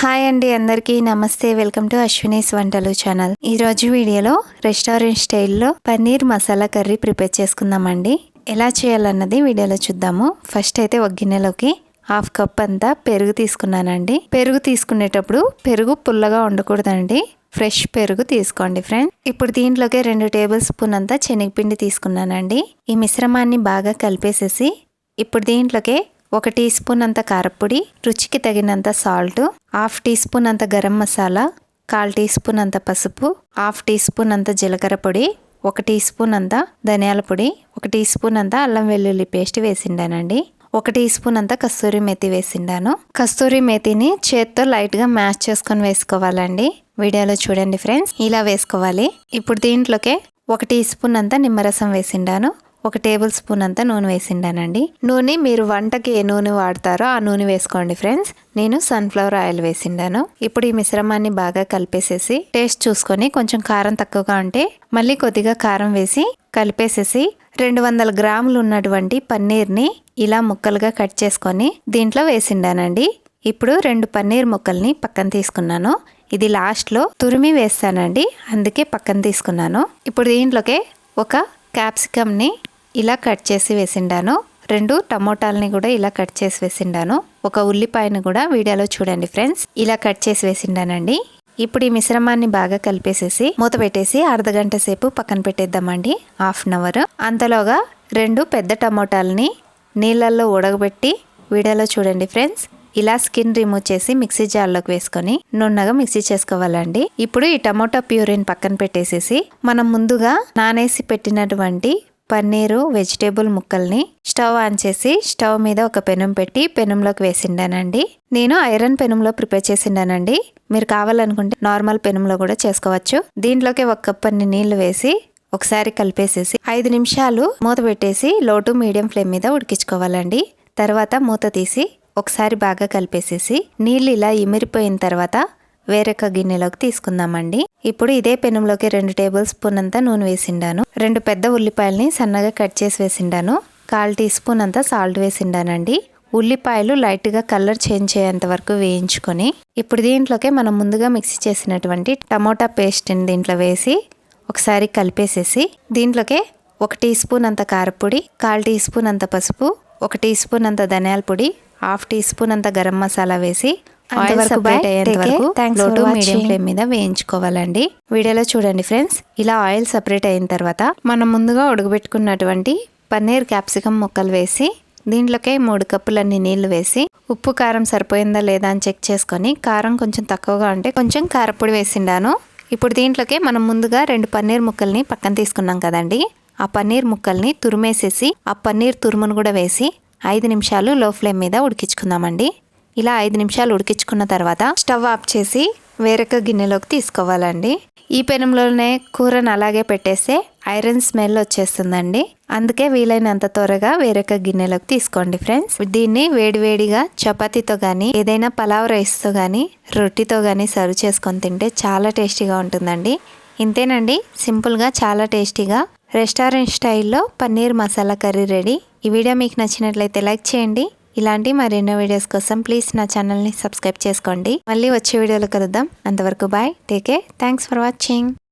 Hi అండి అందరికీ. నమస్తే. వెల్కమ్ టు అశ్వినీస్ వంటలు ఛానల్. ఈ రోజు వీడియోలో రెస్టారెంట్ స్టైల్లో పన్నీర్ మసాలా కర్రీ ప్రిపేర్ చేసుకుందామండి. ఎలా చేయాలన్నది వీడియోలో చూద్దాము. ఫస్ట్ అయితే ఒక గిన్నెలోకి హాఫ్ కప్ అంతా పెరుగు తీసుకున్నానండి. పెరుగు తీసుకునేటప్పుడు పెరుగు పుల్లగా ఉండకూడదండి. ఫ్రెష్ పెరుగు తీసుకోండి ఫ్రెండ్ ఇప్పుడు దీంట్లోకి రెండు టేబుల్ స్పూన్ అంతా శనగపిండి తీసుకున్నానండి. ఈ మిశ్రమాన్ని బాగా కలిపేసేసి ఇప్పుడు దీంట్లోకి ఒక టీ స్పూన్ అంత కారపొడి రుచికి తగినంత సాల్ట్ హాఫ్ టీ స్పూన్ అంత గరం మసాలా కాల్ టీ స్పూన్ అంత పసుపు హాఫ్ టీ స్పూన్ అంత జీలకర్ర పొడి ఒక టీ స్పూన్ అంత ధనియాల పొడి ఒక టీ స్పూన్ అంత అల్లం వెల్లుల్లి పేస్ట్ వేసిండానండి. ఒక టీ స్పూన్ అంత కస్తూరి మేతి వేసిండాను. కస్తూరి మేతిని చేత్తో లైట్గా మ్యాష్ చేసుకొని వేసుకోవాలండి. వీడియోలో చూడండి ఫ్రెండ్స్ ఇలా వేసుకోవాలి. ఇప్పుడు దీంట్లోకే ఒక టీ స్పూన్ అంత నిమ్మరసం వేసిండాను. ఒక టేబుల్ స్పూన్ అంతా నూనె వేసిండానండి. నూనె మీరు వంటకి ఏ నూనె వాడతారో ఆ నూనె వేసుకోండి ఫ్రెండ్స్. నేను సన్ఫ్లవర్ ఆయిల్ వేసిండాను. ఇప్పుడు ఈ మిశ్రమాన్ని బాగా కలిపేసేసి టేస్ట్ చూసుకొని కొంచెం కారం తక్కువగా ఉంటే మళ్ళీ కొద్దిగా కారం వేసి కలిపేసేసి రెండు వందల గ్రాములు ఉన్నటువంటి పన్నీర్ని ఇలా ముక్కలుగా కట్ చేసుకొని దీంట్లో వేసిండానండి. ఇప్పుడు రెండు పన్నీర్ ముక్కల్ని పక్కన తీసుకున్నాను. ఇది లాస్ట్లో తురిమి వేస్తానండి. అందుకే పక్కన తీసుకున్నాను. ఇప్పుడు దీంట్లోకే ఒక క్యాప్సికమ్ని ఇలా కట్ చేసి వేసిండాను. రెండు టమోటాలని కూడా ఇలా కట్ చేసి వేసిండాను. ఒక ఉల్లిపాయను కూడా వీడియోలో చూడండి ఫ్రెండ్స్. ఇలా కట్ చేసి వేసిండానండి. ఇప్పుడు ఈ మిశ్రమాన్ని బాగా కలిపేసేసి మూత పెట్టేసి అర్ధగంట సేపు పక్కన పెట్టేద్దామండి. Half an hour. అంతలోగా రెండు పెద్ద టమోటాలని నీళ్ళల్లో ఉడకబెట్టి వీడియోలో చూడండి ఫ్రెండ్స్. ఇలా స్కిన్ రిమూవ్ చేసి మిక్సీ జార్లోకి వేసుకొని నున్నగా మిక్సీ చేసుకోవాలండి. ఇప్పుడు ఈ టమోటా ప్యూరిన్ పక్కన పెట్టేసేసి మనం ముందుగా నానేసి పెట్టినటువంటి పన్నీరు వెజిటేబుల్ ముక్కల్ని స్టవ్ ఆన్ చేసి స్టవ్ మీద ఒక పెనం పెట్టి పెనంలోకి వేసిండానండి. నేను ఐరన్ పెనంలో ప్రిపేర్ చేసిండానండి. మీరు కావాలనుకుంటే నార్మల్ పెనంలో కూడా చేసుకోవచ్చు. దీంట్లోకి ఒక కప్ అన్ని నీళ్ళు వేసి ఒకసారి కలిపేసేసి ఐదు నిమిషాలు మూత పెట్టేసి లో టు మీడియం ఫ్లేమ్ మీద ఉడికించుకోవాలండి. తర్వాత మూత తీసి ఒకసారి బాగా కలిపేసేసి నీళ్ళు ఇలా ఇమిరిపోయిన తర్వాత వేరొక గిన్నెలోకి తీసుకుందామండి. ఇప్పుడు ఇదే పెనంలోకి రెండు టేబుల్ స్పూన్ అంతా నూనె వేసిండాను. రెండు పెద్ద ఉల్లిపాయలని సన్నగా కట్ చేసి వేసిండాను. కాల్ టీ స్పూన్ అంతా సాల్ట్ వేసిండానండి. ఉల్లిపాయలు లైట్గా కలర్ చేంజ్ అయ్యేంత వరకు వేయించుకొని ఇప్పుడు దీంట్లోకే మనం ముందుగా మిక్సీ చేసినటువంటి టమోటా పేస్ట్ని దీంట్లో వేసి ఒకసారి కలిపేసేసి దీంట్లోకే ఒక టీ స్పూన్ అంత కారపొడి కాల్ టీ స్పూన్ అంత పసుపు ఒక టీ స్పూన్ అంత ధనియాల పొడి హాఫ్ టీ స్పూన్ అంత గరం మసాలా వేసి ఆయిల్ సపరేట్ అయ్యేంత వరకు లో టు మీడియం ఫ్లేమ్ మీద వేయించుకోవాలండి. వీడియోలో చూడండి ఫ్రెండ్స్ ఇలా ఆయిల్ సపరేట్ అయిన తర్వాత మనం ముందుగా ఉడకబెట్టుకున్నటువంటి పన్నీర్ క్యాప్సికమ్ ముక్కలు వేసి దీంట్లోకే మూడు కప్పులన్నీ నీళ్ళు వేసి ఉప్పు కారం సరిపోయిందా లేదా అని చెక్ చేసుకొని కారం కొంచెం తక్కువగా ఉంటే కొంచెం కారపొడి వేసిండాను. ఇప్పుడు దీంట్లోకే మనం ముందుగా రెండు పన్నీర్ ముక్కల్ని పక్కన తీసుకున్నాం కదండి. ఆ పన్నీర్ ముక్కల్ని తురిమేసేసి ఆ పన్నీర్ తురుమును కూడా వేసి ఐదు నిమిషాలు లో ఫ్లేమ్ మీద ఉడికించుకుందామండి. ఇలా ఐదు నిమిషాలు ఉడికించుకున్న తర్వాత స్టవ్ ఆఫ్ చేసి వేరొక గిన్నెలోకి తీసుకోవాలండి. ఈ పెనంలోనే కూరను అలాగే పెట్టేస్తే ఐరన్ స్మెల్ వచ్చేస్తుందండి. అందుకే వీలైనంత త్వరగా వేరొక గిన్నెలోకి తీసుకోండి ఫ్రెండ్స్. దీన్ని వేడివేడిగా చపాతీతో కానీ ఏదైనా పలావ్ రైస్తో కానీ రొట్టితో కానీ సర్వ్ చేసుకొని తింటే చాలా టేస్టీగా ఉంటుందండి. ఇంతేనండి సింపుల్గా చాలా టేస్టీగా రెస్టారెంట్ స్టైల్లో పన్నీర్ మసాలా కర్రీ రెడీ. ఈ వీడియో మీకు నచ్చినట్లయితే లైక్ చేయండి. ఇలాంటి మరెన్నో వీడియోస్ కోసం ప్లీజ్ నా ఛానల్ని సబ్స్క్రైబ్ చేసుకోండి. మళ్ళీ వచ్చే వీడియోలో కలుద్దాం. అంతవరకు bye take care thanks for watching